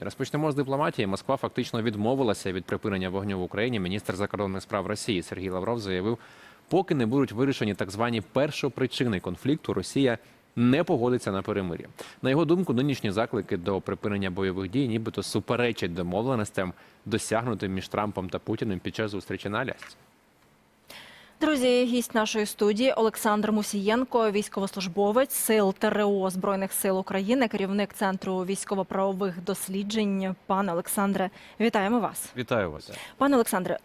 Розпочнемо з дипломатії. Москва фактично відмовилася від припинення вогню в Україні. Міністр закордонних справ Росії Сергій Лавров заявив, поки не будуть вирішені так звані першопричини конфлікту, Росія не погодиться на перемир'я. На його думку, нинішні заклики до припинення бойових дій, нібито суперечать домовленостям, досягнутим між Трампом та Путіним під час зустрічі на Алясці. Друзі, гість нашої студії Олександр Мусієнко, військовослужбовець сил ТРО Збройних сил України, керівник центру військово-правових досліджень. Пане Олександре, вітаємо вас. Вітаю вас. Пане Олександре,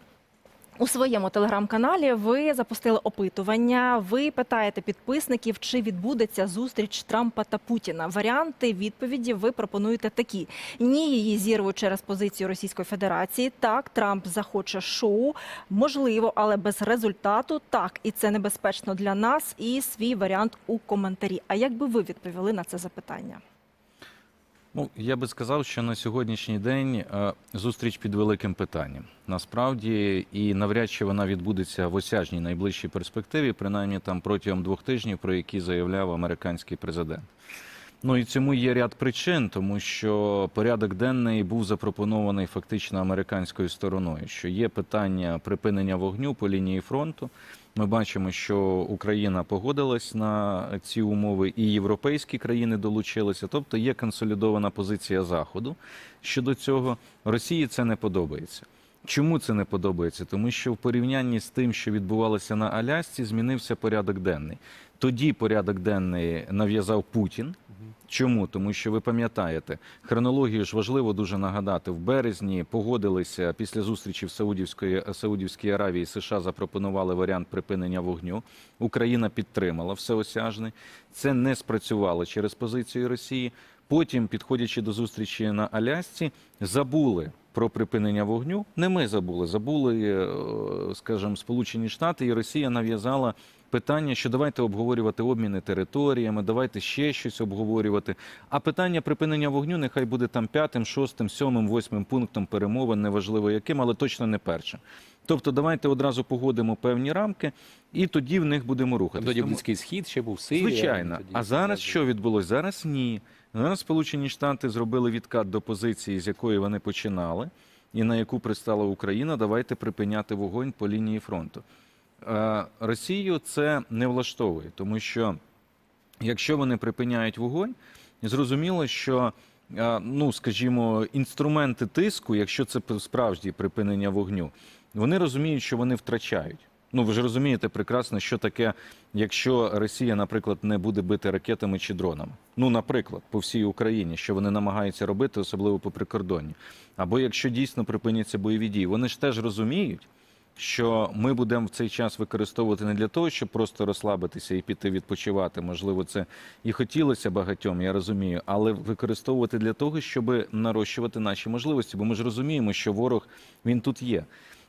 у своєму телеграм-каналі ви запустили опитування. Ви питаєте підписників, чи відбудеться зустріч Трампа та Путіна. Варіанти відповіді ви пропонуєте такі: ні, її зірвуть через позицію Російської Федерації. Так, Трамп захоче шоу, можливо, але без результату. Так, і це небезпечно для нас. І свій варіант у коментарі. А як би ви відповіли на це запитання? Ну я би сказав, що на сьогоднішній день е, зустріч під великим питанням. Насправді, і навряд чи вона відбудеться в осяжній найближчій перспективі, принаймні там протягом двох тижнів, про які заявляв американський президент. Ну і цьому є ряд причин, тому що порядок денний був запропонований фактично американською стороною. Що є питання припинення вогню по лінії фронту. Ми бачимо, що Україна погодилась на ці умови, і європейські країни долучилися. Тобто є консолідована позиція Заходу щодо цього. Росії це не подобається. Чому це не подобається? Тому що в порівнянні з тим, що відбувалося на Алясці, змінився порядок денний. Тоді порядок денний нав'язав Путін. Чому? Тому що ви пам'ятаєте, хронологію ж важливо дуже нагадати. В березні погодилися після зустрічі в Саудівської Саудівській Аравії. США запропонували варіант припинення вогню. Україна підтримала всеосяжний. Це не спрацювало через позицію Росії. Потім, підходячи до зустрічі на Алясці, забули про припинення вогню. Не ми забули, забули, е, скажімо, Сполучені Штати і Росія нав'язала питання, що давайте обговорювати обміни територіями, давайте ще щось обговорювати. А питання припинення вогню нехай буде там п'ятим, шостим, сьомим, восьмим пунктом перемовин, неважливо яким, але точно не першим. Тобто, давайте одразу погодимо певні рамки, і тоді в них будемо рухатися. Тоді Близький схід ще був Сирія. Звичайно. тоді- А зараз що відбулося? Зараз ні. Сполучені Штати зробили відкат до позиції, з якої вони починали, і на яку пристала Україна. Давайте припиняти вогонь по лінії фронту. Росію це не влаштовує, тому що якщо вони припиняють вогонь, зрозуміло, що ну, скажімо, інструменти тиску, якщо це справжнє припинення вогню, вони розуміють, що вони втрачають. Ну, ви ж розумієте прекрасно, що таке, якщо Росія, наприклад, не буде бити ракетами чи дронами. Ну, наприклад, по всій Україні, що вони намагаються робити, особливо по прикордонні. Або якщо дійсно припиняться бойові дії, вони ж теж розуміють, що ми будемо в цей час використовувати не для того, щоб просто розслабитися і піти відпочивати. Можливо, це і хотілося багатьом, я розумію, але використовувати для того, щоб нарощувати наші можливості. Бо ми ж розуміємо, що ворог він тут є.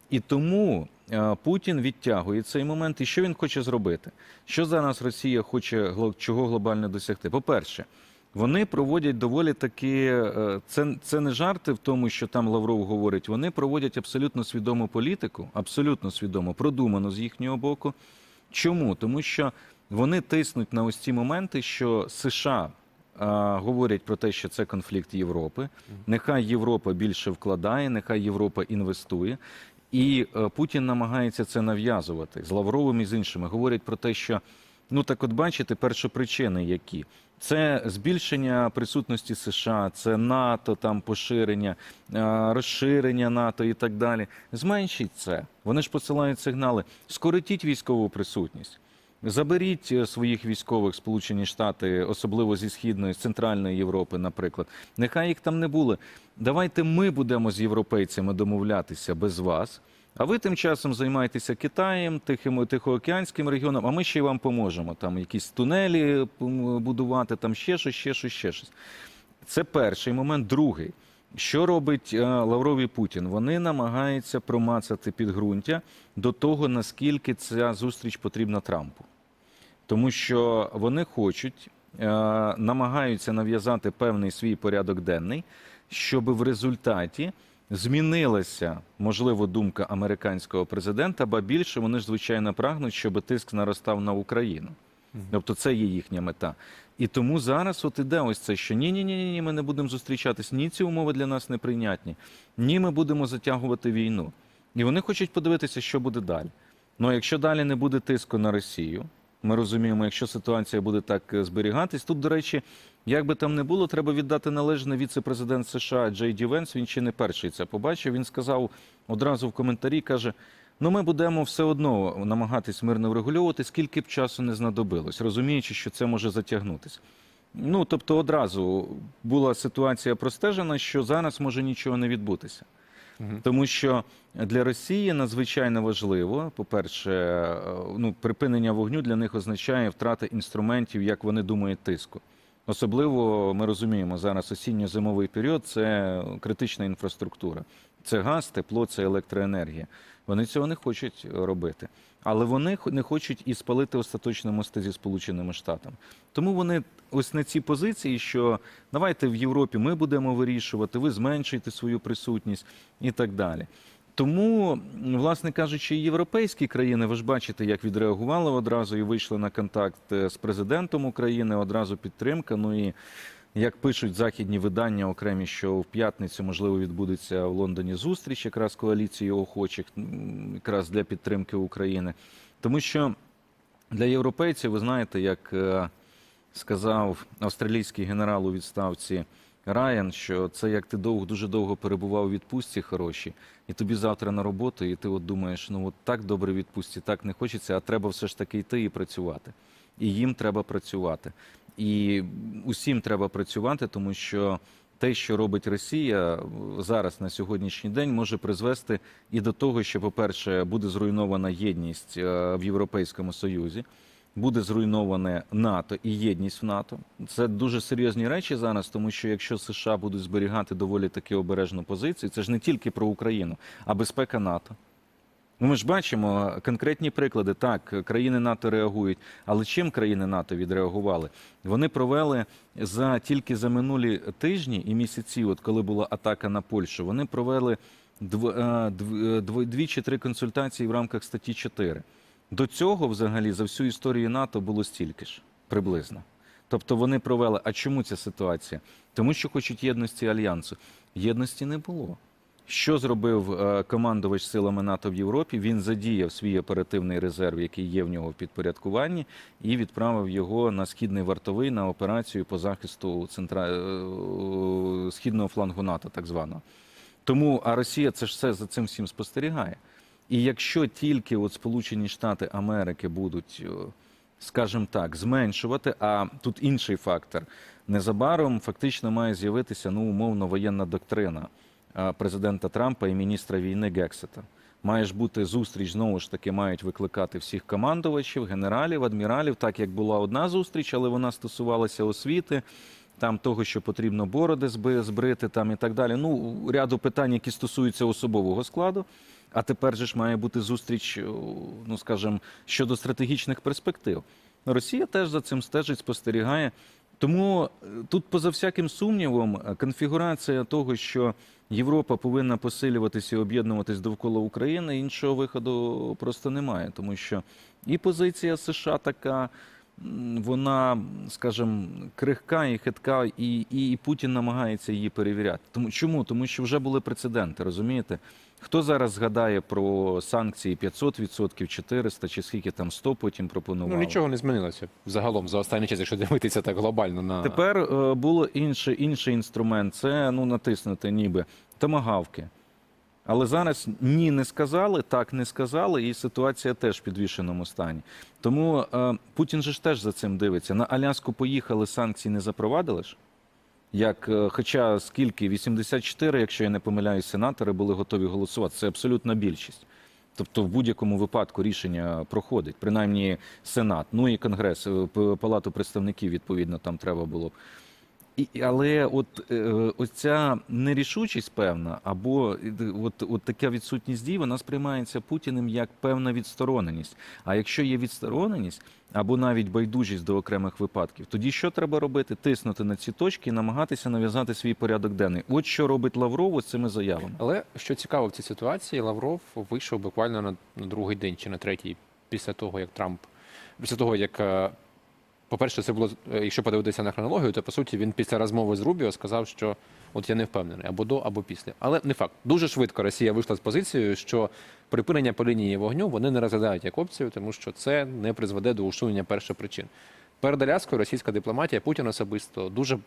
І тому е, Путін відтягує цей момент. І що він хоче зробити? Що зараз Росія хоче чого глобально досягти? По-перше, вони проводять доволі таки е, це, це не жарти в тому, що там Лавров говорить. Вони проводять абсолютно свідому політику, абсолютно свідомо, продумано з їхнього боку. Чому? Тому що вони тиснуть на ось ці моменти, що США а, говорять про те, що це конфлікт Європи. Нехай Європа більше вкладає, нехай Європа інвестує. І е, Путін намагається це нав'язувати з Лавровим і з іншими. Говорять про те, що ну так, от бачите, першопричини які. Це збільшення присутності США, це НАТО, там поширення, е, розширення НАТО і так далі. Зменшіть це. Вони ж посилають сигнали. Скоротіть військову присутність. Заберіть е, своїх військових Сполучені Штати, особливо зі східної, з центральної Європи, наприклад. Нехай їх там не було. Давайте ми будемо з європейцями домовлятися без вас. А ви тим часом займаєтеся Китаєм, Тихим, Тихоокеанським регіоном, а ми ще й вам поможемо. Там якісь тунелі будувати, там ще щось, ще щось, ще щось. Це перший момент. Другий. Що робить е, Лавров і Путін? Вони намагаються промацати підґрунтя до того, наскільки ця зустріч потрібна Трампу. Тому що вони хочуть, е, намагаються нав'язати певний свій порядок денний, щоб в результаті змінилася, можливо, думка американського президента, ба більше вони ж звичайно прагнуть, щоб тиск наростав на Україну. Тобто це є їхня мета. І тому зараз от іде ось це, що ні, ні, ні, ні, ми не будемо зустрічатись. Ні, ці умови для нас неприйнятні. Ні, ми будемо затягувати війну. І вони хочуть подивитися, що буде далі. Ну, якщо далі не буде тиску на Росію, ми розуміємо, якщо ситуація буде так е, зберігатись, тут, до речі, як би там не було, треба віддати належне віце-президент США Джей Ді Венс. Він ще не перший це побачив. Він сказав одразу в коментарі, каже: ну ми будемо все одно намагатись мирно врегульовувати, скільки б часу не знадобилось, розуміючи, що це може затягнутися. Ну тобто, одразу була ситуація простежена, що зараз може нічого не відбутися. Мгм. Тому що для Росії надзвичайно важливо, по-перше, е, ну, припинення вогню для них означає втрата інструментів, як вони думають, тиску. Особливо ми розуміємо, зараз осінньо-зимовий період це критична інфраструктура. Це газ, тепло, це електроенергія. Вони цього не хочуть робити. Але вони не хочуть і спалити остаточно мости зі Сполученими Штатами. Тому вони ось на ці позиції, що давайте в Європі ми будемо вирішувати, ви зменшуєте свою присутність і так далі. Тому, власне кажучи, європейські країни, ви ж бачите, як відреагували одразу і вийшли на контакт е, з президентом України, одразу підтримка. Ну і як пишуть західні видання окремі, що в п'ятницю можливо відбудеться в Лондоні зустріч якраз коаліції охочих, якраз для підтримки України. Тому що для європейців, ви знаєте, як е, сказав австралійський генерал у відставці Райан, що це як ти довго дуже довго перебував у відпустці хороші, і тобі завтра на роботу, і ти от думаєш, ну от так добре відпустці, так не хочеться, а треба все ж таки йти і працювати. І їм треба працювати. І усім треба працювати, тому що те, що робить Росія зараз на сьогоднішній день, може призвести і до того, що, по-перше, буде зруйнована єдність е, в Європейському Союзі буде зруйноване НАТО і єдність в НАТО. Це дуже серйозні речі зараз, тому що якщо США будуть зберігати доволі таки обережну позицію, це ж не тільки про Україну, а безпека НАТО. Ну, ми ж бачимо конкретні приклади. Так, країни НАТО реагують, але чим країни НАТО відреагували? Вони провели за тільки за минулі тижні і місяці, от коли була атака на Польщу, вони провели дв, е, дв- е, дв- дві чи три консультації в рамках статті 4. До цього, взагалі, за всю історію НАТО було стільки ж приблизно. Тобто вони провели. А чому ця ситуація? Тому що хочуть єдності альянсу. Єдності не було. Що зробив е, командувач силами НАТО в Європі? Він задіяв свій оперативний резерв, який є в нього в підпорядкуванні, і відправив його на східний вартовий на операцію по захисту центра... е, східного флангу НАТО, так званого. Тому а Росія це ж все за цим всім спостерігає. І якщо тільки от Сполучені Штати Америки будуть, е, скажімо так, зменшувати, а тут інший фактор, незабаром фактично має з'явитися ну умовно воєнна доктрина президента Трампа і міністра війни Гексета. Має ж бути зустріч, знову ж таки, мають викликати всіх командувачів, генералів, адміралів, так як була одна зустріч, але вона стосувалася освіти, там того, що потрібно бороди збрити, там і так далі. Ну, ряду питань, які стосуються особового складу. А тепер же ж має бути зустріч, ну скажімо, щодо стратегічних перспектив. Росія теж за цим стежить, спостерігає. Тому е, тут, поза всяким сумнівом, е, конфігурація того, що Європа повинна посилюватися і об'єднуватись довкола України, іншого виходу просто немає, тому що і позиція США така. Вона, скажімо, крихка і хитка, і, і, і Путін намагається її перевіряти. Тому чому? Тому що вже були прецеденти, розумієте? Хто зараз згадає про санкції 500%, 400 чи скільки там 100 потім пропонували? Ну нічого не змінилося загалом за останній час, якщо дивитися так глобально на Тепер е, було інше, інший інструмент це ну натиснути ніби томагавки. Але зараз ні не сказали, так не сказали, і ситуація теж в підвішеному стані. Тому е, Путін же ж теж за цим дивиться. На Аляску поїхали, санкції не запровадили ж. Як, е, хоча скільки? 84, якщо я не помиляюсь, сенатори були готові голосувати. Це абсолютна більшість. Тобто в будь-якому випадку рішення проходить, принаймні Сенат, ну і Конгрес, е, Палату представників, відповідно, там треба було б. Але от е, оця нерішучість певна, або от, от така відсутність дій, вона сприймається Путіним як певна відстороненість. А якщо є відстороненість або навіть байдужість до окремих випадків, тоді що треба робити? Тиснути на ці точки і намагатися нав'язати свій порядок денний. От що робить Лавров з цими заявами. Але що цікаво в цій ситуації, Лавров вийшов буквально на, на другий день чи на третій, після того, як Трамп, після того, як е, По-перше, це було, е, якщо подивитися на хронологію, то по суті він після розмови з Рубіо сказав, що от я не впевнений або до, або після. Але не факт. Дуже швидко Росія вийшла з позицією, що припинення по лінії вогню вони не розглядають як опцію, тому що це не призведе до усунення першопричин. Перед Аляскою російська дипломатія, Путін особисто дуже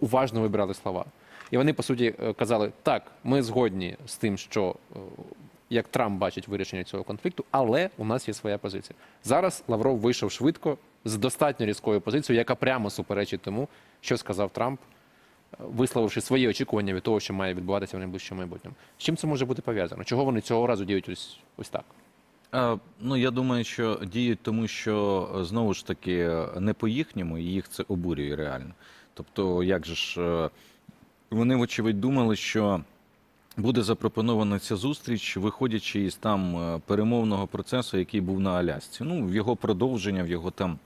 уважно вибирали слова. І вони, по суті, е, казали: так, ми згодні з тим, що е, як Трамп бачить вирішення цього конфлікту, але у нас є своя позиція. Зараз Лавров вийшов швидко з достатньо різкою позицією, яка прямо суперечить тому, що сказав Трамп, е, висловивши свої очікування від того, що має відбуватися в найближчому майбутньому. З чим це може бути пов'язано? Чого вони цього разу діють ось, ось так? А, ну я думаю, що діють тому, що е, знову ж таки е, не по їхньому, і їх це обурює реально. Тобто, як же ж е, вони, вочевидь, думали, що буде запропонована ця зустріч, виходячи із там е, перемовного процесу, який був на Алясці. Ну, в його продовження, в його там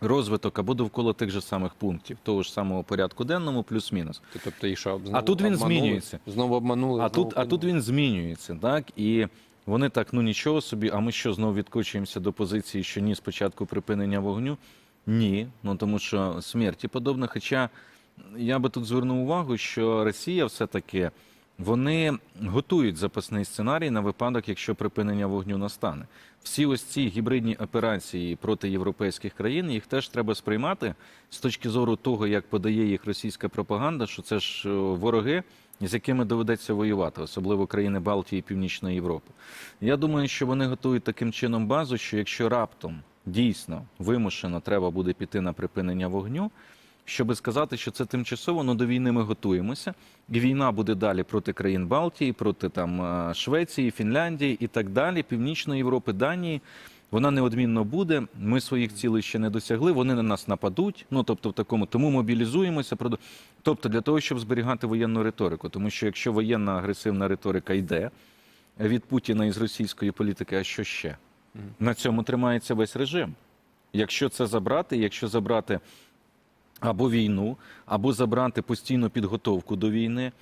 розвиток або довкола тих же самих пунктів, того ж самого порядку денному, плюс-мінус. Тобто, і що, знову тут він обманули? змінюється. Знову обманули. А знову тут, а тут він змінюється, так? І вони так, ну нічого собі, а ми що, знову відкочуємося до позиції, що ні, спочатку припинення вогню? Ні, ну тому що смерті подобно. Хоча я би тут звернув увагу, що Росія все-таки вони готують запасний сценарій на випадок, якщо припинення вогню настане. Всі ось ці гібридні операції проти європейських країн їх теж треба сприймати з точки зору того, як подає їх російська пропаганда, що це ж е, вороги, з якими доведеться воювати, особливо країни Балтії і Північної Європи. Я думаю, що вони готують таким чином базу, що якщо раптом дійсно вимушено треба буде піти на припинення вогню, щоб сказати, що це тимчасово, ну до війни ми готуємося, і війна буде далі проти країн Балтії, проти там е, Швеції, Фінляндії і так далі, Північної Європи, Данії. Вона неодмінно буде. Ми своїх цілей ще не досягли. Вони на нас нападуть. Ну тобто, в такому тому мобілізуємося. Тобто, для того, щоб зберігати воєнну риторику, тому що якщо воєнна агресивна риторика йде від Путіна із російської політики, а що ще? На цьому тримається весь режим. Якщо це забрати, якщо забрати або війну, або забрати постійну підготовку до війни,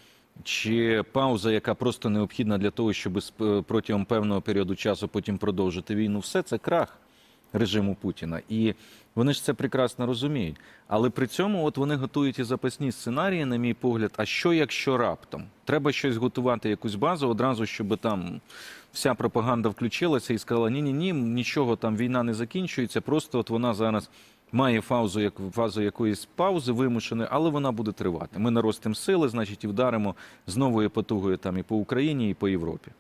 чи пауза, яка просто необхідна для того, щоб протягом певного періоду часу потім продовжити війну, все це крах режиму Путіна. І вони ж це прекрасно розуміють. Але при цьому от вони готують і запасні сценарії, на мій погляд. А що якщо раптом? Треба щось готувати, якусь базу одразу, щоб там вся пропаганда включилася і сказала: ні, ні, ні, нічого там війна не закінчується. Просто от вона зараз має фазу, як фазу якоїсь паузи вимушеної, але вона буде тривати. Ми наростимо сили, значить, і вдаримо з новою потугою там і по Україні, і по Європі.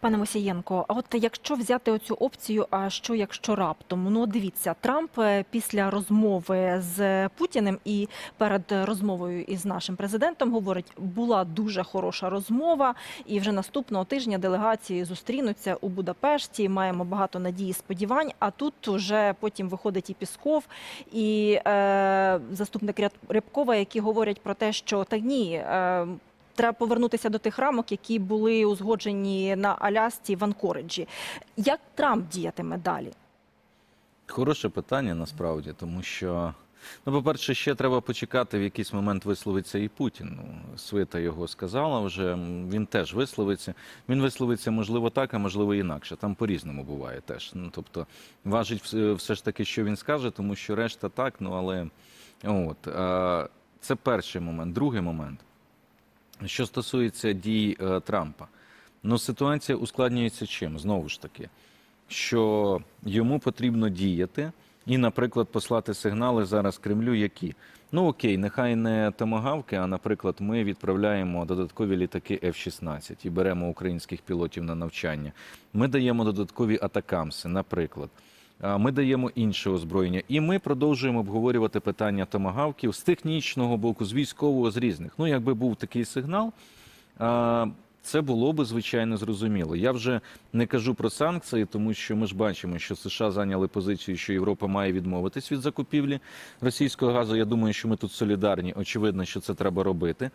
Пане Мосієнко, а от якщо взяти оцю опцію, а що якщо раптом? Ну дивіться, Трамп е, після розмови з Путіним і перед розмовою із нашим президентом говорить, була дуже хороша розмова, і вже наступного тижня делегації зустрінуться у Будапешті. Маємо багато надій і сподівань. А тут вже потім виходить і Пісков, і е, заступник Рябкова, які говорять про те, що так ні. Е, Треба повернутися до тих рамок, які були узгоджені на Алясці в Анкориджі. Як Трамп діятиме далі? Хороше питання насправді, тому що, ну, по-перше, ще треба почекати, в якийсь момент висловиться і Путін. Ну, Свита його сказала вже, він теж висловиться. Він висловиться, можливо, так, а можливо, інакше. Там по-різному буває теж. Ну, тобто, важить все, ж таки, що він скаже, тому що решта так, ну але от. е, Це перший момент. Другий момент. Що стосується дій е, Трампа, ну ситуація ускладнюється чим? Знову ж таки, що йому потрібно діяти і, наприклад, послати сигнали зараз Кремлю, які ну окей, нехай не томагавки, а наприклад, ми відправляємо додаткові літаки F-16 і беремо українських пілотів на навчання. Ми даємо додаткові атакамси, наприклад. Ми даємо інше озброєння, і ми продовжуємо обговорювати питання томагавків з технічного боку, з військового, з різних. Ну, якби був такий сигнал, це було би звичайно зрозуміло. Я вже не кажу про санкції, тому що ми ж бачимо, що США зайняли позицію, що Європа має відмовитись від закупівлі російського газу. Я думаю, що ми тут солідарні. Очевидно, що це треба робити.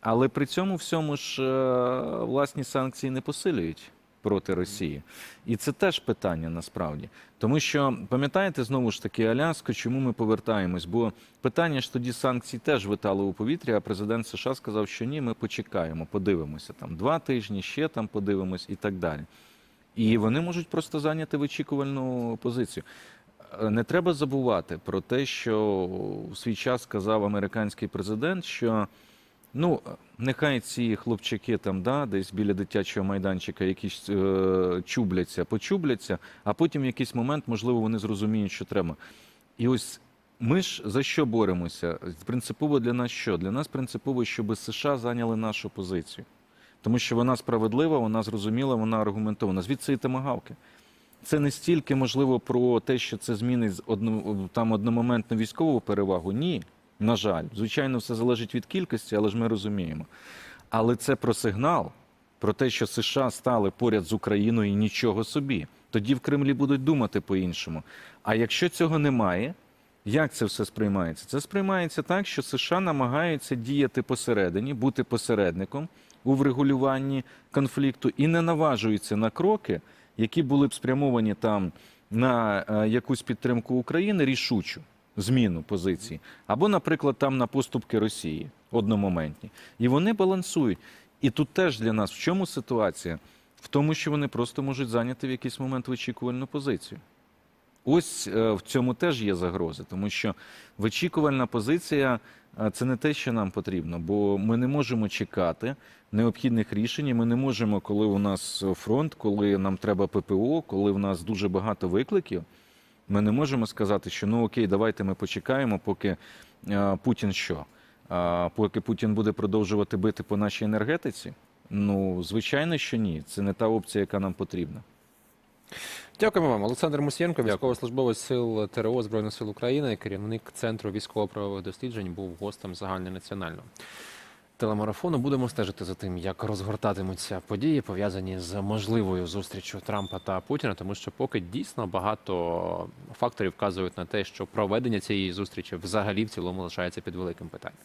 Але при цьому всьому ж е, власні санкції не посилюють проти Росії. І це теж питання насправді. Тому що пам'ятаєте знову ж таки Аляску, чому ми повертаємось? Бо питання ж тоді санкцій теж витало у повітря, а президент США сказав, що ні, ми почекаємо, подивимося там два тижні, ще там подивимось і так далі. І вони можуть просто зайняти вичікувальну позицію. е, не треба забувати про те, що у свій час сказав американський президент, що ну нехай ці хлопчики там да, десь біля дитячого майданчика якісь е, чубляться, почубляться, а потім в якийсь момент, можливо, вони зрозуміють, що треба. І ось ми ж за що боремося? Принципово для нас що? Для нас принципово, щоб США зайняли нашу позицію. Тому що вона справедлива, вона зрозуміла, вона аргументована. Звідси і томагавки. Це не стільки можливо про те, що це змінить з одно, там одномоментну військову перевагу. Ні, на жаль. Звичайно, все залежить від кількості, але ж ми розуміємо. Але це про сигнал, про те, що США стали поряд з Україною і нічого собі. Тоді в Кремлі будуть думати по-іншому. А якщо цього немає, як це все сприймається? Це сприймається так, що США намагаються діяти посередині, бути посередником у врегулюванні конфлікту і не наважуються на кроки, які були б спрямовані там на е, якусь підтримку України рішучу зміну позиції, або, наприклад, там на поступки Росії одномоментні. І вони балансують. І тут теж для нас в чому ситуація? В тому, що вони просто можуть зайняти в якийсь момент вичікувальну позицію. Ось е, в цьому теж є загрози, тому що вичікувальна позиція е, це не те, що нам потрібно, бо ми не можемо чекати необхідних рішень. Ми не можемо, коли у нас фронт, коли нам треба ППО, коли в нас дуже багато викликів. Ми не можемо сказати, що ну окей, давайте ми почекаємо, поки е, Путін що? А, поки Путін буде продовжувати бити по нашій енергетиці? Ну, звичайно, що ні. Це не та опція, яка нам потрібна. Дякуємо вам, Олександр Мусієнко, військовослужбовець сил ТРО Збройних сил України, керівник центру військово-правових досліджень, був гостем загальнонаціонального телемарафону. Будемо стежити за тим, як розгортатимуться події, пов'язані з можливою зустрічю Трампа та Путіна, тому що поки дійсно багато факторів вказують на те, що проведення цієї зустрічі взагалі в цілому лишається під великим питанням.